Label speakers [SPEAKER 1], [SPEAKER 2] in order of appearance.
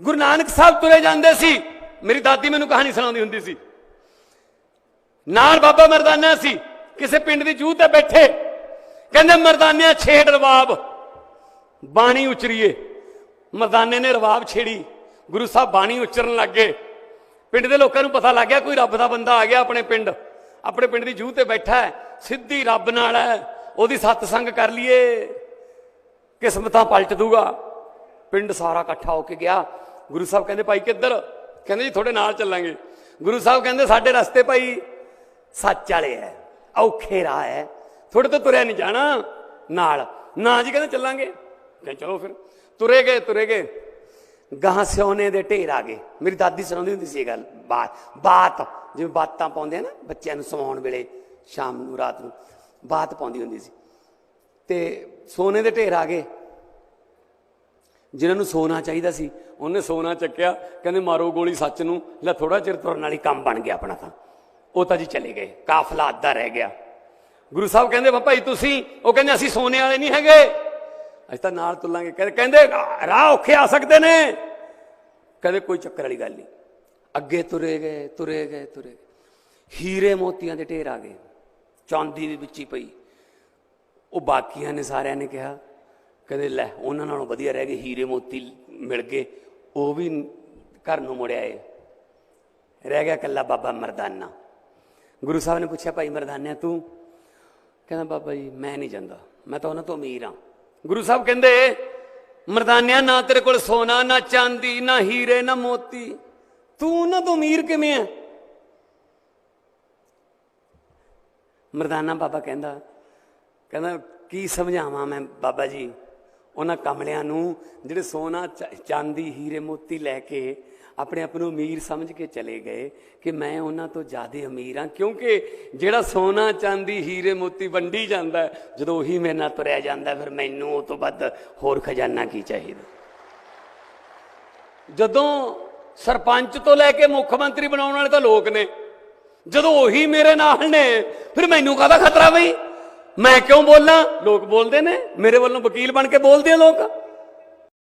[SPEAKER 1] ਗੁਰੂ ਨਾਨਕ ਸਾਹਿਬ ਤੁਰੇ ਜਾਂਦੇ ਸੀ। ਮੇਰੀ ਦਾਦੀ ਮੈਨੂੰ ਕਹਾਣੀ ਸੁਣਾਉਂਦੀ ਹੁੰਦੀ ਸੀ। ਨਾਲ ਬਾਬਾ ਮਰਦਾਨਾ ਸੀ। ਕਿਸੇ ਪਿੰਡ ਦੀ ਜੂਹ ਤੇ ਬੈਠੇ। ਕਹਿੰਦੇ, ਮਰਦਾਨਿਆਂ, ਛੇੜ ਰਵਾਬ। ਬਾਣੀ ਉਚਰੀਏ। ਮਰਦਾਨੇ ਨੇ ਰਵਾਬ ਛੇੜੀ। ਗੁਰੂ ਸਾਹਿਬ ਬਾਣੀ ਉਚਰਨ ਲੱਗੇ ਪਿੰਡ ਦੇ ਲੋਕਾਂ ਨੂੰ ਪਤਾ ਲੱਗ ਗਿਆ, ਕੋਈ ਰੱਬ ਦਾ ਬੰਦਾ ਆ ਗਿਆ ਆਪਣੇ ਪਿੰਡ। ਆਪਣੇ ਪਿੰਡ ਦੀ ਜੂਹ ਤੇ ਬੈਠਾ ਹੈ। ਸਿੱਧੀ ਰੱਬ ਨਾਲ ਹੈ। ਉਹਦੀ ਸਤਸੰਗ ਕਰ ਲਈਏ। ਕਿਸਮਤਾਂ ਪਲਟ ਦੂਗਾ। ਪਿੰਡ ਸਾਰਾ ਇਕੱਠਾ ਹੋ ਕੇ ਗਿਆ। ਗੁਰੂ ਸਾਹਿਬ ਕਹਿੰਦੇ, ਭਾਈ ਕਿੱਧਰ? ਕਹਿੰਦੇ, ਜੀ, ਤੁਹਾਡੇ ਨਾਲ ਚੱਲਾਂਗੇ। ਗੁਰੂ ਸਾਹਿਬ ਕਹਿੰਦੇ, ਸਾਡੇ ਰਸਤੇ ਭਾਈ ਸੱਚ ਵਾਲੇ ਐ, ਔਖੇ ਰਾਹ ਹੈ ਥੋੜੇ ਤੋਂ ਤੁਰਿਆ ਨਹੀਂ ਜਾਣਾ ਨਾਲ। ਨਾ ਜੀ, ਕਹਿੰਦੇ, ਚੱਲਾਂਗੇ। ਕਹਿੰਦੇ, ਚਲੋ ਫਿਰ। ਤੁਰੇ ਗਏ ਤੁਰੇ ਗਏ। ਗਾਂ ਸਿਉਨੇ ਦੇ ਢੇਰ ਆ ਗਏ। ਮੇਰੀ ਦਾਦੀ ਸੁਣਾਉਂਦੀ ਹੁੰਦੀ ਸੀ ਇਹ ਗੱਲ ਬਾਤ ਬਾਤ। ਜਿਵੇਂ ਬਾਤਾਂ ਪਾਉਂਦੇ ਆ ਨਾ, ਬੱਚਿਆਂ ਨੂੰ ਸਵਾਉਣ ਵੇਲੇ, ਸ਼ਾਮ ਨੂੰ, ਰਾਤ ਨੂੰ, ਬਾਤ ਪਾਉਂਦੀ ਹੁੰਦੀ ਸੀ। ਤੇ ਸੋਨੇ ਦੇ ਢੇਰ ਆ ਗਏ। ਜਿਨ੍ਹਾਂ ਨੂੰ ਸੋਨਾ ਚਾਹੀਦਾ ਸੀ, ਉਹਨੇ ਸੋਨਾ ਚੱਕਿਆ, ਕਹਿੰਦੇ ਮਾਰੋ ਗੋਲੀ ਸੱਚ ਨੂੰ, ਲੈ ਥੋੜਾ ਚਿਰ ਤੁਰਨ ਵਾਲੀ ਕੰਮ ਬਣ ਗਿਆ ਆਪਣਾ ਤਾਂ। ਉਹ ਤਾਂ ਜੀ ਚਲੇ ਗਏ, ਕਾਫਲਾ ਅੱਧਾ ਰਹਿ ਗਿਆ। ਗੁਰੂ ਸਾਹਿਬ ਕਹਿੰਦੇ, ਬਾਬਾ ਜੀ, ਤੁਸੀਂ ਉਹ ਕਹਿੰਦੇ, ਅਸੀਂ ਸੋਨੇ ਵਾਲੇ ਨਹੀਂ ਹੈਗੇ। ਅਸੀਂ ਤਾਂ ਨਾਲ ਤੁਲਾਂਗੇ। ਕਹਿੰਦੇ ਕਹਿੰਦੇ, ਰਾਹ ਔਖੇ ਆ ਸਕਦੇ ਨੇ। ਕਦੇ ਕੋਈ ਚੱਕਰ ਵਾਲੀ ਗੱਲ ਨਹੀਂ। ਅੱਗੇ ਤੁਰੇ ਗਏ ਤੁਰੇ ਗਏ ਤੁਰੇ ਗਏ। ਹੀਰੇ ਮੋਤੀਆਂ ਦੇ ਢੇਰ ਆ ਗਏ। ਚਾਂਦੀ ਦੇ ਵਿੱਚ ਹੀ ਪਈ। ਉਹ ਬਾਕੀਆਂ ਨੇ ਸਾਰਿਆਂ ਨੇ ਕਿਹਾ ਕਹਿੰਦੇ ਲੈ, ਉਹਨਾਂ ਨਾਲੋਂ ਵਧੀਆ ਰਹਿ ਗਏ, ਹੀਰੇ ਮੋਤੀ ਮਿਲ ਗਏ, ਉਹ ਵੀ ਘਰ ਨੂੰ ਮੁੜਿਆ ਏ ਰਹਿ ਗਿਆ ਕੱਲਾ ਬਾਬਾ ਮਰਦਾਨਾ। ਗੁਰੂ ਸਾਹਿਬ ਨੇ ਪੁੱਛਿਆ, ਭਾਈ ਮਰਦਾਨਿਆ, ਤੂੰ? ਕਹਿੰਦਾ, ਬਾਬਾ ਜੀ, ਮੈਂ ਨਹੀਂ ਜਾਂਦਾ, ਮੈਂ ਤਾਂ ਉਹਨਾਂ ਤੋਂ ਅਮੀਰ ਹਾਂ। ਗੁਰੂ ਸਾਹਿਬ ਕਹਿੰਦੇ, ਮਰਦਾਨਿਆ, ਨਾ ਤੇਰੇ ਕੋਲ ਸੋਨਾ, ਨਾ ਚਾਂਦੀ, ਨਾ ਹੀਰੇ, ਨਾ ਮੋਤੀ। ਤੂੰ ਉਹਨਾਂ ਤੋਂ ਅਮੀਰ ਕਿਵੇਂ ਆ ਮਰਦਾਨਾ ਬਾਬਾ ਕਹਿੰਦਾ ਕਹਿੰਦਾ, ਕੀ ਸਮਝਾਵਾਂ ਮੈਂ ਬਾਬਾ ਜੀ? ਉਹਨਾਂ ਕਮਲਿਆਂ ਨੂੰ ਜਿਹੜੇ ਸੋਨਾ ਚ- ਚਾਂਦੀ, ਹੀਰੇ ਮੋਤੀ ਲੈ ਕੇ ਆਪਣੇ ਆਪ ਨੂੰ ਅਮੀਰ ਸਮਝ ਕੇ ਚਲੇ ਗਏ ਕਿ ਮੈਂ ਉਹਨਾਂ ਤੋਂ ਜ਼ਿਆਦਾ ਅਮੀਰ ਹਾਂ, ਕਿਉਂਕਿ ਜਿਹੜਾ ਸੋਨਾ, ਚਾਂਦੀ, ਹੀਰੇ ਮੋਤੀ ਵੰਡੀ ਜਾਂਦਾ, ਜਦੋਂ ਉਹੀ ਮੇਰੇ ਨਾਲ ਤੁਰਿਆ ਜਾਂਦਾ, ਫਿਰ ਮੈਨੂੰ ਉਹ ਤੋਂ ਵੱਧ ਹੋਰ ਖਜ਼ਾਨਾ ਕੀ ਚਾਹੀਦਾ? ਜਦੋਂ ਸਰਪੰਚ ਤੋਂ ਲੈ ਕੇ ਮੁੱਖ ਮੰਤਰੀ ਬਣਾਉਣ ਵਾਲੇ ਤਾਂ ਲੋਕ ਨੇ, ਜਦੋਂ ਉਹੀ ਮੇਰੇ ਨਾਲ ਨੇ, ਫਿਰ ਮੈਨੂੰ ਕਾਹਦਾ ਖਤਰਾ ਬਈ? ਮੈਂ ਕਿਉਂ ਬੋਲਾਂ? ਲੋਕ ਬੋਲਦੇ ਨੇ। ਮੇਰੇ ਵੱਲੋਂ ਵਕੀਲ ਬਣ ਕੇ ਬੋਲਦੇ ਆ ਲੋਕ।